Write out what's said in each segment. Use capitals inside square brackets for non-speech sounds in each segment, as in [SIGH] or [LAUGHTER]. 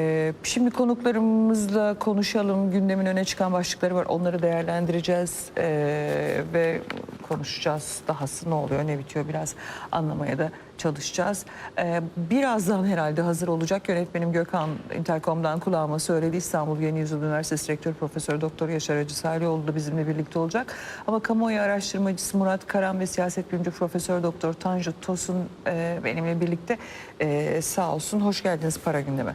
Ee, Şimdi konuklarımızla konuşalım. Gündemin öne çıkan başlıkları var. Onları değerlendireceğiz ee, ve konuşacağız. Dahası ne oluyor, ne bitiyor biraz anlamaya da çalışacağız. Ee, birazdan herhalde hazır olacak. Yönetmenim Gökhan Intercom'dan kulağıma söyledi. İstanbul Yeni Yüzyıl Üniversitesi Rektör Profesör Doktor Yaşar Hacı Salioğlu da bizimle birlikte olacak. Ama kamuoyu araştırmacısı Murat Karan ve siyaset bilimci Profesör Doktor Tanju Tosun e, benimle birlikte sağ olsun. Hoş geldiniz para gündeme.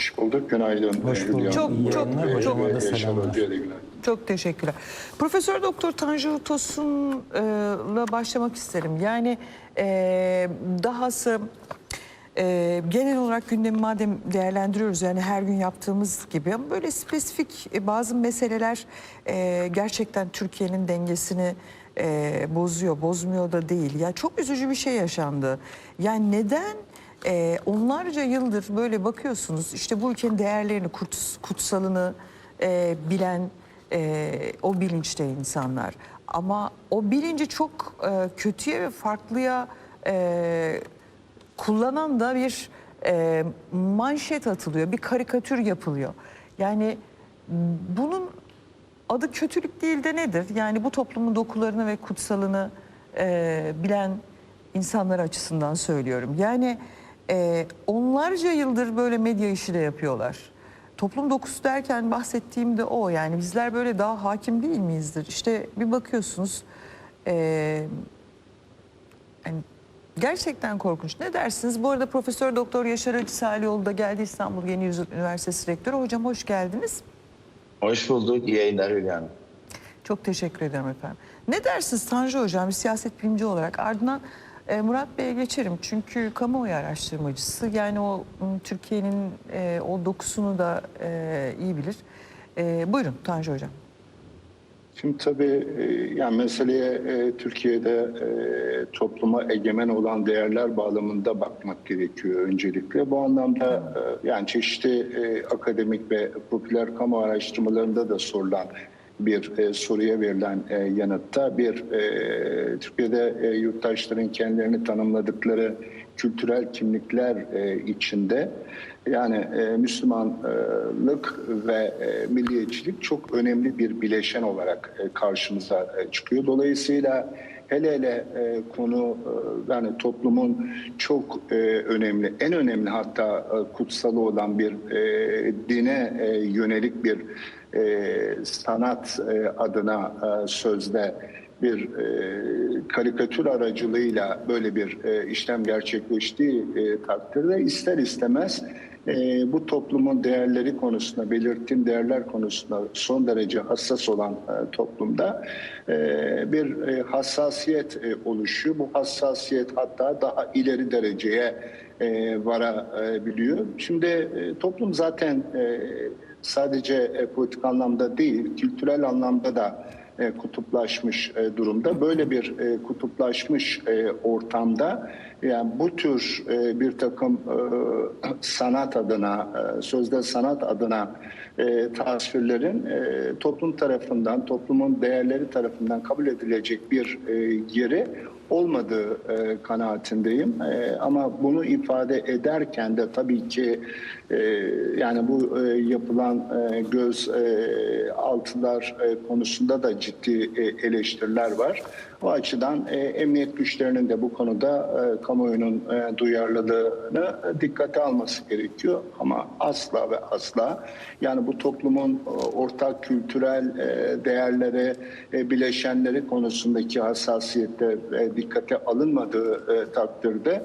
Hoş bulduk. Günaydın. Hoş Hülya bulduk. Çok- Hanım. çok- Ve- çok- selamlar. Hoca'ya da. Çok teşekkürler. Profesör Doktor Tanju Tosun'la başlamak isterim. Yani e, dahası e, genel olarak gündemi madem değerlendiriyoruz yani her gün yaptığımız gibi ama böyle spesifik e, bazı meseleler e, gerçekten Türkiye'nin dengesini e, bozuyor, bozmuyor da değil. Ya çok üzücü bir şey yaşandı. Yani neden e, onlarca yıldır böyle bakıyorsunuz işte bu ülkenin değerlerini, kuts- kutsalını e, bilen e, o bilinçte insanlar. Ama o bilinci çok e, kötüye ve farklıya e, kullanan da bir e, manşet atılıyor, bir karikatür yapılıyor. Yani bunun adı kötülük değil de nedir? Yani bu toplumun dokularını ve kutsalını e, bilen insanlar açısından söylüyorum. Yani e, onlarca yıldır böyle medya işi de yapıyorlar. Toplum dokusu derken bahsettiğim de o. Yani bizler böyle daha hakim değil miyizdir? İşte bir bakıyorsunuz e, yani gerçekten korkunç. Ne dersiniz? Bu arada Profesör Doktor Yaşar Hacı Salioğlu da geldi İstanbul Yeni Yüzyıl Üniversitesi Rektörü. Hocam hoş geldiniz. Hoş bulduk. İyi yayınlar Hülya Hanım. Çok teşekkür ederim efendim. Ne dersiniz Tanju Hocam bir siyaset bilimci olarak? Ardından e, Murat Bey'e geçerim. Çünkü kamuoyu araştırmacısı. Yani o Türkiye'nin e, o dokusunu da e, iyi bilir. E, buyurun Tanju Hocam. Şimdi tabii e, yani meseleye e, Türkiye'de e, topluma egemen olan değerler bağlamında bakmak gerekiyor öncelikle. Bu anlamda e, yani çeşitli e, akademik ve popüler kamu araştırmalarında da sorulan bir e, soruya verilen e, yanıtta bir e, Türkiye'de e, yurttaşların kendilerini tanımladıkları kültürel kimlikler e, içinde yani e, Müslümanlık ve e, milliyetçilik çok önemli bir bileşen olarak e, karşımıza e, çıkıyor. Dolayısıyla hele hele e, konu e, yani toplumun çok e, önemli, en önemli hatta e, kutsalı olan bir e, dine e, yönelik bir e, sanat e, adına e, sözde bir e, karikatür aracılığıyla böyle bir e, işlem gerçekleştiği e, takdirde ister istemez e, bu toplumun değerleri konusunda, belirttiğim değerler konusunda son derece hassas olan e, toplumda e, bir e, hassasiyet e, oluşuyor. Bu hassasiyet hatta daha ileri dereceye e, varabiliyor. Şimdi toplum zaten sadece politik anlamda değil, kültürel anlamda da e, kutuplaşmış e, durumda. Böyle bir e, kutuplaşmış ortamda yani bu tür bir takım [CLEARS THROAT] sanat adına, sözde sanat adına tasvirlerin toplum tarafından, toplumun değerleri tarafından kabul edilecek bir e, yeri olmadığı e, kanaatindeyim. E, ama bunu ifade ederken de tabii ki e, yani bu e, yapılan e, göz e, altılar e, konusunda da ciddi e, eleştiriler var. O açıdan e, emniyet güçlerinin de bu konuda e, kamuoyunun e, duyarlılığını dikkate alması gerekiyor. Ama asla ve asla yani bu toplumun e, ortak kültürel e, değerleri, e, bileşenleri konusundaki hassasiyette e, dikkate alınmadığı e, takdirde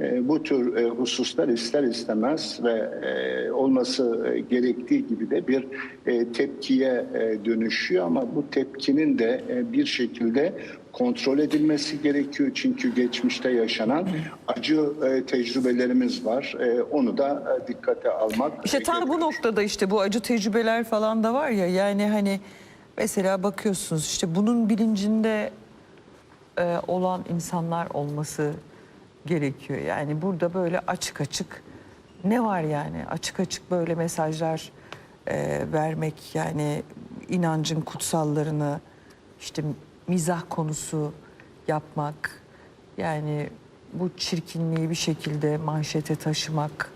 e, bu tür e, hususlar ister istemez ve e, olması e, gerektiği gibi de bir e, tepkiye e, dönüşüyor ama bu tepkinin de e, bir şekilde kontrol edilmesi gerekiyor çünkü geçmişte yaşanan acı e, tecrübelerimiz var. E, onu da e, dikkate almak İşte tam bu gerekiyor. noktada işte bu acı tecrübeler falan da var ya yani hani mesela bakıyorsunuz işte bunun bilincinde e, olan insanlar olması gerekiyor. Yani burada böyle açık açık ne var yani açık açık böyle mesajlar e, vermek yani inancın kutsallarını işte mizah konusu yapmak yani bu çirkinliği bir şekilde manşete taşımak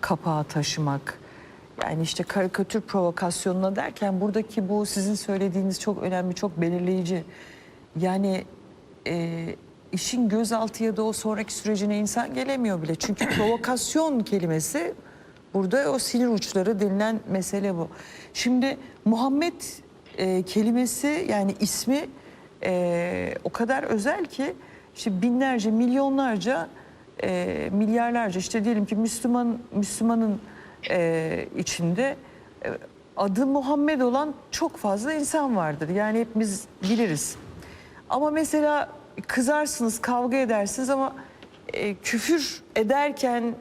kapağı taşımak. Yani işte karikatür provokasyonuna derken buradaki bu sizin söylediğiniz çok önemli, çok belirleyici. Yani e, işin gözaltı ya da o sonraki sürecine insan gelemiyor bile. Çünkü [CLEARS THROAT] provokasyon kelimesi burada o sinir uçları denilen mesele bu. Şimdi Muhammed e, kelimesi yani ismi e, o kadar özel ki işte binlerce, milyonlarca, e, milyarlarca işte diyelim ki Müslüman Müslümanın e, içinde e, adı Muhammed olan çok fazla insan vardır. Yani hepimiz biliriz. Ama mesela kızarsınız, kavga edersiniz ama e, küfür ederken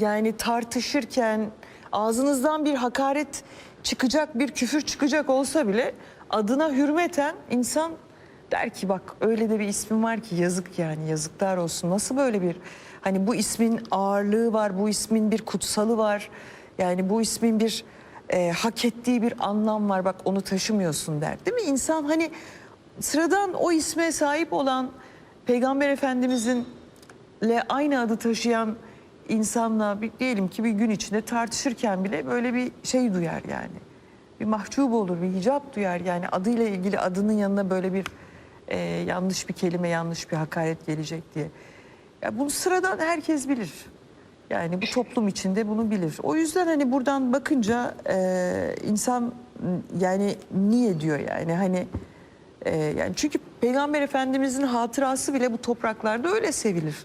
yani tartışırken ağzınızdan bir hakaret çıkacak, bir küfür çıkacak olsa bile adına hürmeten insan der ki bak öyle de bir ismin var ki yazık yani yazıklar olsun. Nasıl böyle bir hani bu ismin ağırlığı var, bu ismin bir kutsalı var. Yani bu ismin bir e, hak ettiği bir anlam var bak onu taşımıyorsun der. Değil mi? İnsan hani sıradan o isme sahip olan Peygamber Efendimizin ile aynı adı taşıyan insanla bir, diyelim ki bir gün içinde tartışırken bile böyle bir şey duyar yani. Bir mahcup olur, bir hicap duyar yani adıyla ilgili adının yanına böyle bir e, yanlış bir kelime, yanlış bir hakaret gelecek diye. Ya bunu sıradan herkes bilir. Yani bu toplum içinde bunu bilir. O yüzden hani buradan bakınca e, insan yani niye diyor yani hani e, yani çünkü Peygamber Efendimizin hatırası bile bu topraklarda öyle sevilir.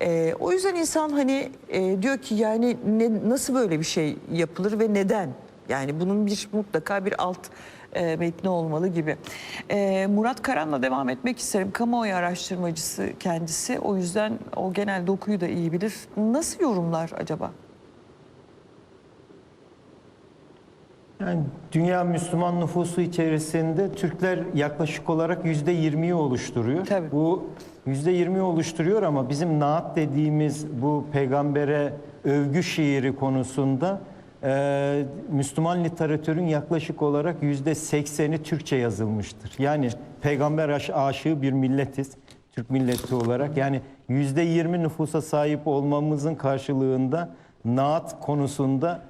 E, o yüzden insan hani e, diyor ki yani ne, nasıl böyle bir şey yapılır ve neden? Yani bunun bir mutlaka bir alt e, metni olmalı gibi. E, Murat Karan'la devam etmek isterim. Kamuoyu araştırmacısı kendisi. O yüzden o genel dokuyu da iyi bilir. Nasıl yorumlar acaba? Yani dünya Müslüman nüfusu içerisinde Türkler yaklaşık olarak yüzde 20'yi oluşturuyor. Tabii. Bu yüzde 20'yi oluşturuyor ama bizim naat dediğimiz bu peygambere övgü şiiri konusunda e, Müslüman literatürün yaklaşık olarak yüzde 80'i Türkçe yazılmıştır. Yani peygamber aş- aşığı bir milletiz. Türk milleti olarak yani yüzde 20 nüfusa sahip olmamızın karşılığında naat konusunda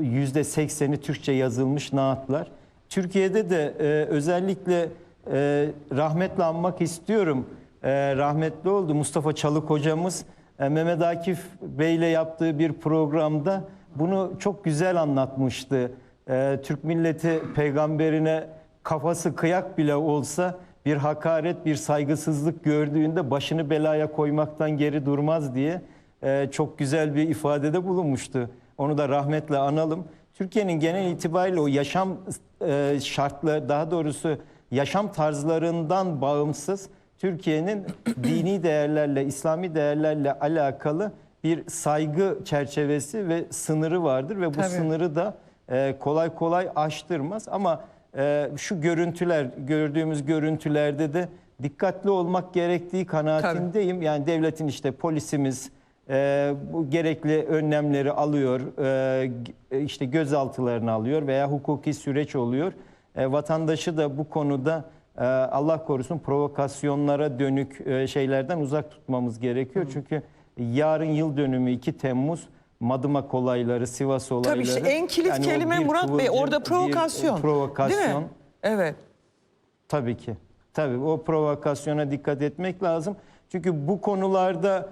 yüzde sekseni Türkçe yazılmış naatlar. Türkiye'de de e, özellikle e, rahmetle anmak istiyorum. E, rahmetli oldu Mustafa Çalık hocamız e, Mehmet Akif Bey ile yaptığı bir programda bunu çok güzel anlatmıştı. E, Türk milleti peygamberine kafası kıyak bile olsa bir hakaret, bir saygısızlık gördüğünde başını belaya koymaktan geri durmaz diye e, çok güzel bir ifadede bulunmuştu. Onu da rahmetle analım. Türkiye'nin genel itibariyle o yaşam e, şartları, daha doğrusu yaşam tarzlarından bağımsız Türkiye'nin [CLEARS THROAT] dini değerlerle, İslami değerlerle alakalı bir saygı çerçevesi ve sınırı vardır ve bu Tabii. sınırı da e, kolay kolay aştırmaz ama e, şu görüntüler gördüğümüz görüntülerde de dikkatli olmak gerektiği kanaatindeyim. Yani devletin işte polisimiz e, bu gerekli önlemleri alıyor, e, işte gözaltılarını alıyor veya hukuki süreç oluyor. E, vatandaşı da bu konuda e, Allah korusun provokasyonlara dönük e, şeylerden uzak tutmamız gerekiyor. Çünkü yarın yıl dönümü 2 Temmuz Madımak olayları, Sivas olayları. Tabii işte en kilit Yani kelime Murat Bey orada provokasyon. provokasyon. Değil mi? Evet. Tabii ki. Tabii o provokasyona dikkat etmek lazım. Çünkü bu konularda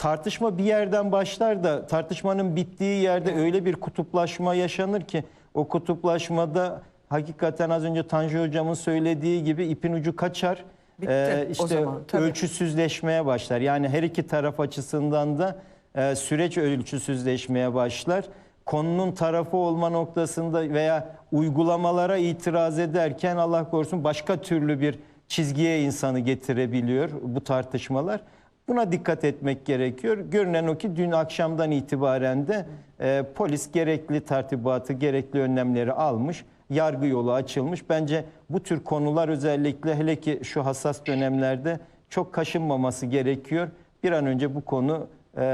tartışma bir yerden başlar da tartışmanın bittiği yerde öyle bir kutuplaşma yaşanır ki o kutuplaşmada hakikaten az önce Tanju hocamın söylediği gibi ipin ucu kaçar. Ee, Bitti o işte zaman, tabii. ölçüsüzleşmeye başlar. Yani her iki taraf açısından da e, süreç ölçüsüzleşmeye başlar. Konunun tarafı olma noktasında veya uygulamalara itiraz ederken Allah korusun başka türlü bir çizgiye insanı getirebiliyor bu tartışmalar. Buna dikkat etmek gerekiyor. Görünen o ki dün akşamdan itibaren de e, polis gerekli tertibatı, gerekli önlemleri almış. Yargı yolu açılmış. Bence bu tür konular özellikle hele ki şu hassas dönemlerde çok kaşınmaması gerekiyor. Bir an önce bu konu e,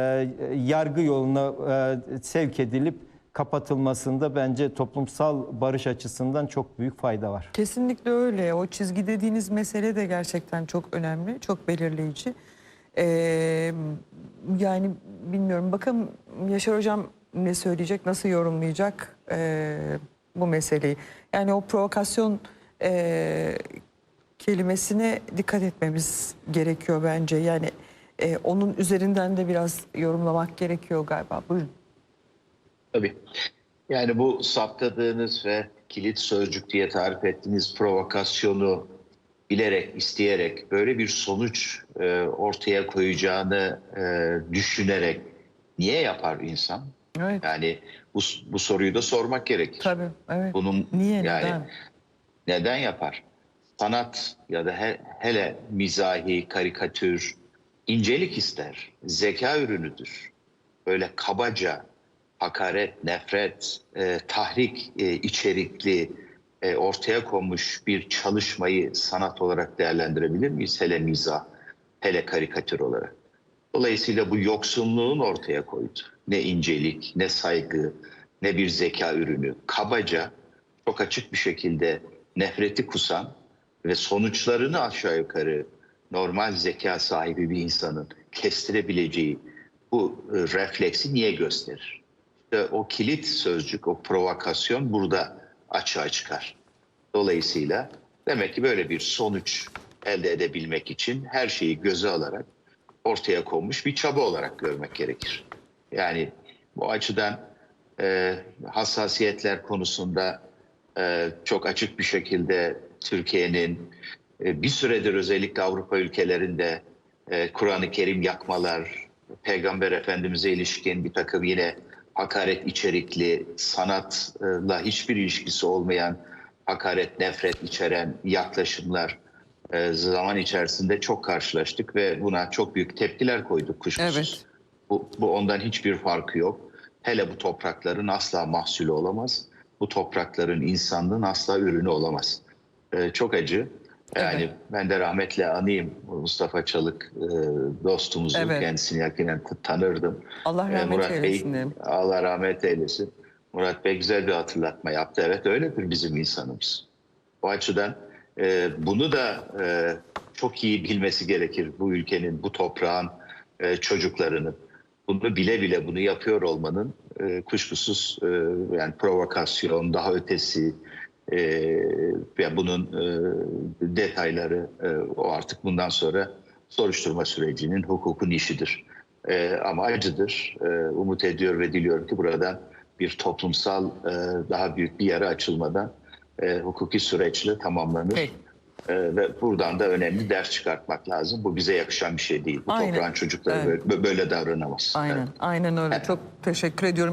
yargı yoluna e, sevk edilip kapatılmasında bence toplumsal barış açısından çok büyük fayda var. Kesinlikle öyle. O çizgi dediğiniz mesele de gerçekten çok önemli, çok belirleyici. Ee, yani bilmiyorum. Bakın Yaşar Hocam ne söyleyecek, nasıl yorumlayacak e, bu meseleyi. Yani o provokasyon e, kelimesine dikkat etmemiz gerekiyor bence. Yani e, onun üzerinden de biraz yorumlamak gerekiyor galiba. Buyurun. Tabii. Yani bu saptadığınız ve kilit sözcük diye tarif ettiğiniz provokasyonu bilerek, isteyerek böyle bir sonuç e, ortaya koyacağını e, düşünerek niye yapar insan? Evet. Yani bu, bu soruyu da sormak gerekir. Tabii. Evet. Bunun Niye, yani neden? neden yapar? Sanat ya da he- hele mizahi, karikatür, incelik ister. Zeka ürünüdür. Böyle kabaca, hakaret, nefret, e, tahrik e, içerikli e, ortaya konmuş bir çalışmayı sanat olarak değerlendirebilir miyiz? Hele mizah, hele karikatür olarak. Dolayısıyla bu yoksunluğun ortaya koydu. Ne incelik, ne saygı, ne bir zeka ürünü. Kabaca, çok açık bir şekilde nefreti kusan ve sonuçlarını aşağı yukarı normal zeka sahibi bir insanın kestirebileceği bu e, refleksi niye gösterir? İşte o kilit sözcük, o provokasyon burada açığa çıkar. Dolayısıyla demek ki böyle bir sonuç elde edebilmek için her şeyi göze alarak ortaya konmuş bir çaba olarak görmek gerekir. Yani bu açıdan e, hassasiyetler konusunda e, çok açık bir şekilde Türkiye'nin e, bir süredir özellikle Avrupa ülkelerinde e, Kur'an-ı Kerim yakmalar, Peygamber Efendimiz'e ilişkin bir takım yine hakaret içerikli, sanatla hiçbir ilişkisi olmayan hakaret, nefret içeren yaklaşımlar e, zaman içerisinde çok karşılaştık ve buna çok büyük tepkiler koyduk kuşkusuz. Evet. Bu, bu ondan hiçbir farkı yok. Hele bu toprakların asla mahsulü olamaz. Bu toprakların insanlığın asla ürünü olamaz. Ee, çok acı. Yani Evet. ben de rahmetle anayım Mustafa Çalık e, dostumuzu. Evet. Kendisini yakinen tanırdım. Allah Ee, rahmet Murat eylesin. Bey. Allah rahmet eylesin. Murat Bey güzel bir hatırlatma yaptı. Evet öyledir bizim insanımız. O açıdan e, bunu da e, çok iyi bilmesi gerekir bu ülkenin, bu toprağın e, çocuklarının. Bunu bile bile bunu yapıyor olmanın e, kuşkusuz e, yani provokasyon, daha ötesi e, ve bunun e, detayları e, o artık bundan sonra soruşturma sürecinin hukukun işidir. E, ama acıdır. E, umut ediyor ve diliyorum ki buradan bir toplumsal e, daha büyük bir yara açılmadan e, hukuki süreçle tamamlanır. Peki. E, ve buradan da önemli ders çıkartmak lazım. Bu bize yakışan bir şey değil. Bu Aynen. toprağın çocukları Evet. böyle, böyle davranamaz. Aynen, aynen öyle. Çok teşekkür ediyorum.